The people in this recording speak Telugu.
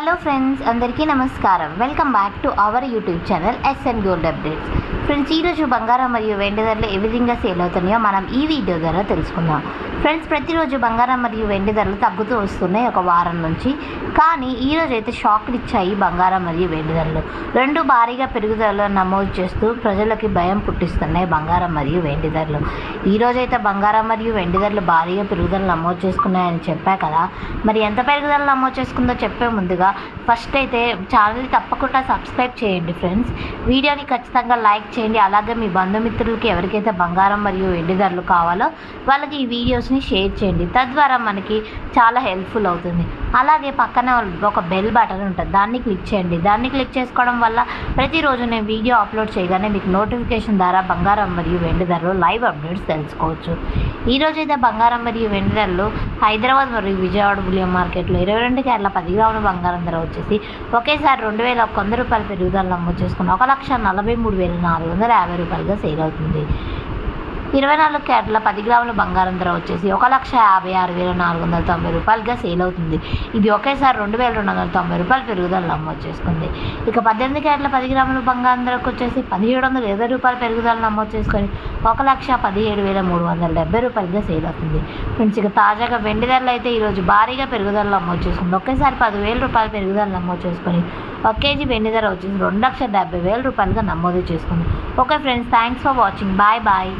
హలో ఫ్రెండ్స్ అందరికీ నమస్కారం. Welcome back to our YouTube channel SN gold updates friends ఈరోజు బంగారం మరియు వెండి ధరలు ఏ విధంగా సేల్ అవుతున్నాయో మనం ఈ వీడియో ద్వారా తెలుసుకుందాం. ఫ్రెండ్స్ ప్రతిరోజు బంగారం మరియు వెండి ధరలు తగ్గుతూ వస్తున్నాయి ఒక వారం నుంచి. కానీ ఈరోజు అయితే షాక్లు ఇచ్చాయి బంగారం మరియు వెండి ధరలు. రెండు భారీగా పెరుగుదల నమోదు చేస్తూ ప్రజలకి భయం పుట్టిస్తున్నాయి బంగారం మరియు వెండి ధరలు. ఈరోజైతే బంగారం మరియు వెండి ధరలు భారీగా పెరుగుదల నమోదు చేసుకున్నాయని చెప్పా కదా. మరి ఎంత పెరుగుదల నమోదు చేసుకుందో చెప్పే ముందుగా ఫస్ట్ అయితే ఛానల్ని తప్పకుండా సబ్స్క్రైబ్ చేయండి ఫ్రెండ్స్. వీడియోని ఖచ్చితంగా లైక్ చేయండి. అలాగే మీ బంధుమిత్రులకి ఎవరికైతే బంగారం మరియు వెండి ధరలు కావాలో వాళ్ళకి ఈ వీడియోస్ వీడియోస్ని షేర్ చేయండి. తద్వారా మనకి చాలా హెల్ప్ఫుల్ అవుతుంది. అలాగే పక్కన ఒక బెల్ బటన్ ఉంటుంది. దాన్ని క్లిక్ చేయండి. దాన్ని క్లిక్ చేసుకోవడం వల్ల ప్రతిరోజు నేను వీడియో అప్లోడ్ చేయగానే మీకు నోటిఫికేషన్ ద్వారా బంగారం మరియు వెండి ధరలు లైవ్ అప్డేట్స్ తెలుసుకోవచ్చు. ఈరోజు అయితే బంగారం మరియు వెండి ధరలు హైదరాబాద్ మరియు విజయవాడ బులియం మార్కెట్లో ఇరవై రెండు కేరళ పది గ్రాముల బంగారం ధర వచ్చేసి ఒకేసారి రెండు వేల ఒక వంద రూపాయల పెరుగుదల నమోదు చేసుకుని ఒక లక్ష నలభై మూడు వేల నాలుగు వందల యాభై రూపాయలుగా సేల్ అవుతుంది. ఇరవై నాలుగు క్యారెట్ల పది గ్రాముల బంగారం ధర వచ్చేసి ఒక లక్ష యాభై ఆరు వేల నాలుగు వందల తొంభై రూపాయలుగా సేల్ అవుతుంది. ఇది ఒకేసారి రెండు వేల రెండు వందల తొంభై రూపాయలు పెరుగుదల నమోదు చేసుకుంది ఇక పద్దెనిమిది క్యారెట్ల పది గ్రాముల బంగారం ధరకు వచ్చేసి పదిహేడు వందల ఇరవై రూపాయల పెరుగుదల నమోదు చేసుకొని ఒక లక్ష పదిహేడు వేల మూడు వందల డెబ్బై రూపాయలుగా సేల్ అవుతుంది. ఫ్రెండ్స్ ఇక తాజాగా వెండి ధరలు అయితే ఈరోజు భారీగా పెరుగుదల నమోదు చేసుకుంది ఒకేసారి పదివేల రూపాయల పెరుగుదల నమోదు చేసుకొని ఒక కేజీ వెండి ధర వచ్చేసి రెండు లక్షల డెబ్బై వేల రూపాయలుగా నమోదు చేసుకుంది. Okay friends thanks for watching. Bye bye.